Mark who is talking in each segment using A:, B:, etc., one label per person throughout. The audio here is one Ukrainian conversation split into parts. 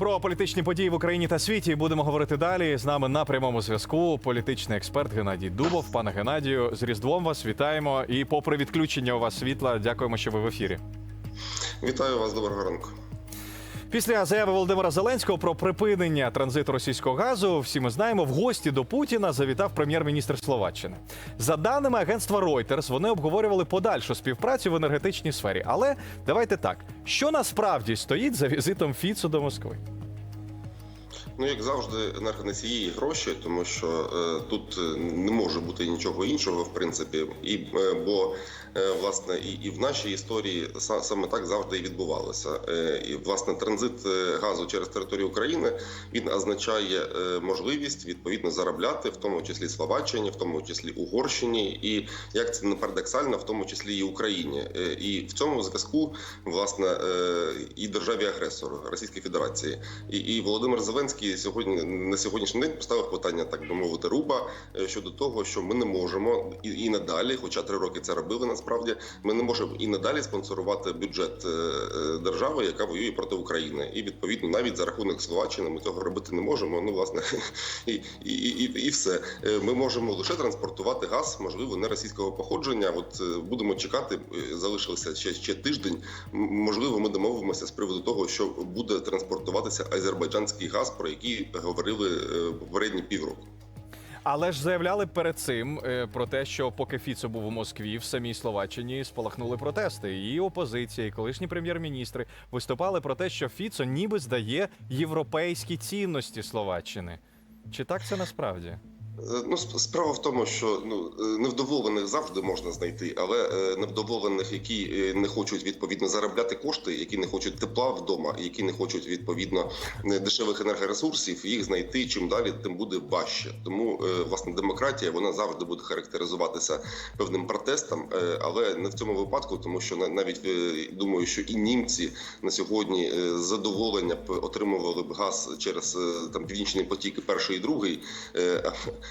A: Про політичні події в Україні та світі будемо говорити далі. З нами на прямому зв'язку політичний експерт Геннадій Дубов. Пане Геннадію, з Різдвом вас вітаємо. І попри відключення у вас світла, дякуємо, що ви в ефірі.
B: Вітаю вас, доброго ранку.
A: Після заяви Володимира Зеленського про припинення транзиту російського газу, всі ми знаємо, в гості до Путіна завітав прем'єр-міністр Словаччини. За даними агентства Reuters, вони обговорювали подальшу співпрацю в енергетичній сфері. Але давайте так: що насправді стоїть за візитом Фіцу до Москви?
B: Ну, як завжди, енергоносії і гроші, тому що е, тут е, не може бути нічого іншого, в принципі, і е, бо е, власне і, і в нашій історії са- саме так завжди і відбувалося. Е, і власне транзит е, газу через територію України він означає е, можливість відповідно заробляти, в тому числі Словаччині, в тому числі Угорщині, і як це не парадоксально, в тому числі і Україні. Е, і в цьому зв'язку власне е, і державі агресору Російської Федерації, і, і Володимир Зеленський сьогодні на сьогоднішній день поставив питання, так би мовити, руба е, щодо того, що ми не можемо і, і надалі, хоча три роки це робили насправді, ми не можемо і надалі спонсорувати бюджет е, е, держави, яка воює проти України, і відповідно навіть за рахунок Словаччини ми цього робити не можемо. Ну власне і, і, і, і все. Ми можемо лише транспортувати газ, можливо, не російського походження. От будемо чекати, залишилося ще ще тиждень. Можливо, ми домовимося з приводу того, що буде транспортуватися азербайджанський газ, про який говорили е, попередні півроку.
A: Але ж заявляли перед цим е, про те, що поки Фіцо був у Москві, в самій Словаччині спалахнули протести. І опозиція, і колишні прем'єр-міністри виступали про те, що Фіцо ніби здає європейські цінності Словаччини. Чи так це насправді?
B: Е, Ну, справа в тому, що ну е, невдоволених завжди можна знайти, але е, невдоволених, які не хочуть відповідно заробляти кошти, які не хочуть тепла вдома, які не хочуть відповідно дешевих енергоресурсів, їх знайти чим далі, тим буде важче. Тому власне демократія вона завжди буде характеризуватися певним протестом, але не в цьому випадку, тому що на- навіть думаю, що і німці на сьогодні задоволення б отримували б газ через там північний потік перший і другий.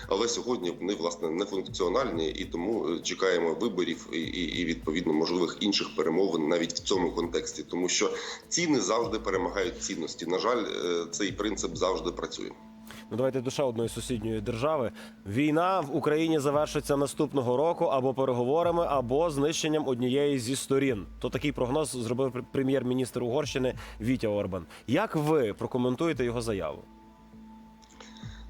B: Але сьогодні вони власне не функціональні, і тому е, чекаємо виборів і, і, і відповідно можливих інших перемовин навіть в цьому контексті, тому що ціни завжди перемагають цінності. На жаль, е, цей принцип завжди працює.
C: Ну, давайте ще одної сусідньої держави. Війна в Україні завершиться наступного року або переговорами, або знищенням однієї зі сторін. То такий прогноз зробив прем'єр-міністр Угорщини Вітя Орбан. Як ви прокоментуєте його заяву?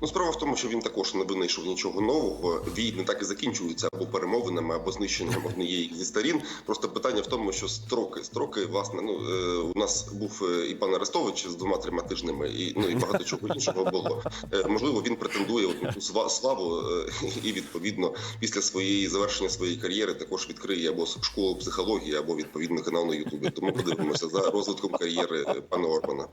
B: Ну, справа в тому, що він також не винайшов нічого нового. Війни так і закінчуються або перемовинами, або знищенням однієї зі сторін. Просто питання в тому, що строки, строки, власне, ну е, у нас був е, і пан Арестович з двома трьома тижнями, і ну і багато чого іншого було. Е, можливо, він претендує от ту славу, і відповідно після своєї завершення своєї кар'єри також відкриє або школу психології, або відповідно канал на Ютубі. Тому подивимося за розвитком кар'єри пана Орбана.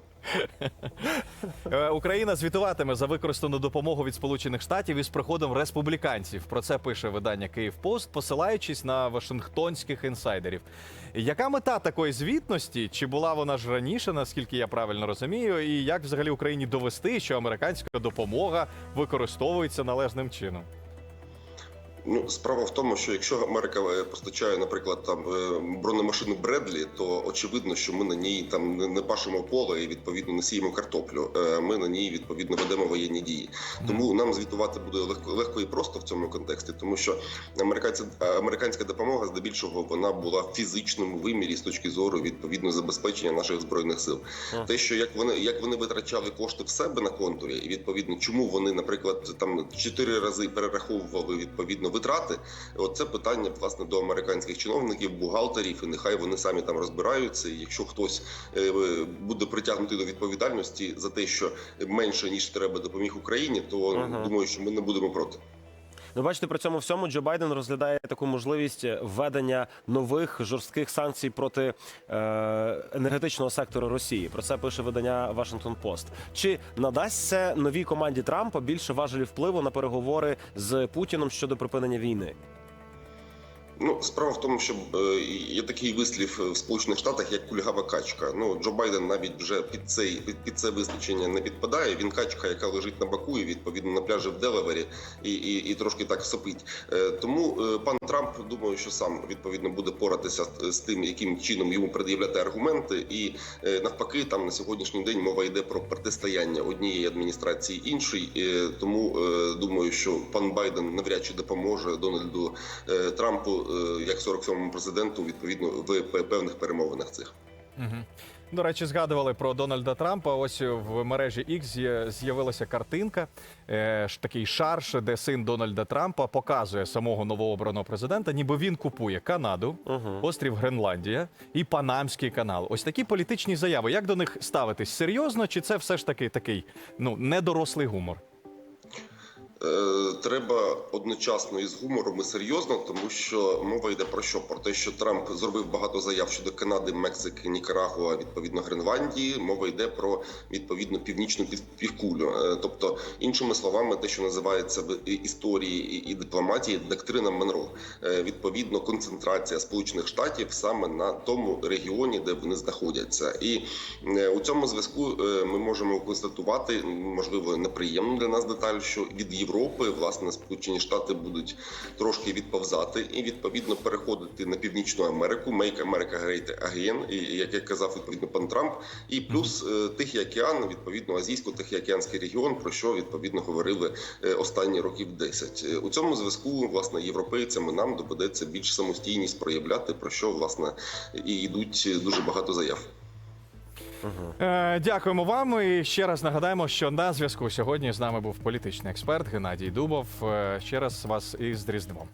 A: Україна звітуватиме за використану допомогу від Сполучених Штатів із приходом республіканців. Про це пише видання Київ Пост, посилаючись на вашингтонських інсайдерів. Яка мета такої звітності? Чи була вона ж раніше, наскільки я правильно розумію? І як взагалі Україні довести, що американська допомога використовується належним чином?
B: Ну, справа в тому, що якщо Америка е, постачає, наприклад, там е, бронемашину Бредлі, то очевидно, що ми на ній там не- пашемо поле і відповідно не сіємо картоплю. Е, Ми на ній відповідно ведемо воєнні дії. Тому нам звітувати буде легко, легко і просто в цьому контексті, тому що американця американська допомога здебільшого вона була в фізичному вимірі з точки зору відповідно забезпечення наших збройних сил. Те, що як вони як вони витрачали кошти в себе на контурі, і відповідно, чому вони, наприклад, там чотири рази перераховували відповідно витрати. От це питання власне до американських чиновників, бухгалтерів, і нехай вони самі там розбираються. І якщо хтось е, буде притягнутий до відповідальності за те, що менше ніж треба допоміг Україні, то
C: Ага.
B: думаю, що ми не будемо проти.
C: Ну, бачите, при цьому всьому Джо Байден розглядає таку можливість введення нових жорстких санкцій проти е, енергетичного сектору Росії. Про це пише видання Washington Post. Чи надасть це новій команді Трампа більше важелі впливу на переговори з Путіном щодо припинення війни?
B: Ну, справа в тому, що е, є такий вислів в Сполучених Штатах, як кульгава качка. Ну, Джо Байден навіть вже під цей під, під це визначення не підпадає. Він качка, яка лежить на боку і відповідно на пляжі в Делавері, і, і, і трошки так сопить. Е, Тому е, пан Трамп думаю, що сам відповідно буде поратися з- тим, яким чином йому пред'являти аргументи, і е, навпаки, там на сьогоднішній день мова йде про протистояння однієї адміністрації іншій. Е, Тому е, думаю, що пан Байден навряд чи допоможе Дональду е, Трампу е, як 47-му президенту відповідно в певних перемовинах цих.
A: Угу. До речі, згадували про Дональда Трампа. Ось в мережі X з'явилася картинка, е, ж такий шарш, де син Дональда Трампа показує самого новообраного президента, ніби він купує Канаду, острів Гренландія і Панамський канал. Ось такі політичні заяви. Як до них ставитись? Серйозно, чи це все ж таки такий ну недорослий гумор?
B: Е, Треба одночасно і з гумором і серйозно, тому що мова йде про що? Про те, що Трамп зробив багато заяв щодо Канади, Мексики, Нікарагуа, відповідно Гренландії. Мова йде про відповідно північну пів- півкулю. Е, Тобто, іншими словами, те, що називається в історії і- дипломатії, доктрина Монро. Е, Відповідно, концентрація Сполучених Штатів саме на тому регіоні, де вони знаходяться, і у цьому зв'язку ми можемо констатувати, можливо, неприємну для нас деталь, що від Європи власне Сполучені Штати будуть трошки відповзати і відповідно переходити на північну Америку, Make America Great Again, і як я казав, відповідно пан Трамп, і плюс е, Тихий океан, відповідно азійсько-тихоокеанський регіон, про що відповідно говорили е, останні років 10. Е, У цьому зв'язку власне європейцям і нам доведеться більш самостійність проявляти, про що власне і йдуть дуже багато заяв.
A: Е, дякуємо вам. І ще раз нагадаємо, що на зв'язку сьогодні з нами був політичний експерт Геннадій Дубов. Е, ще раз вас із Різдвом.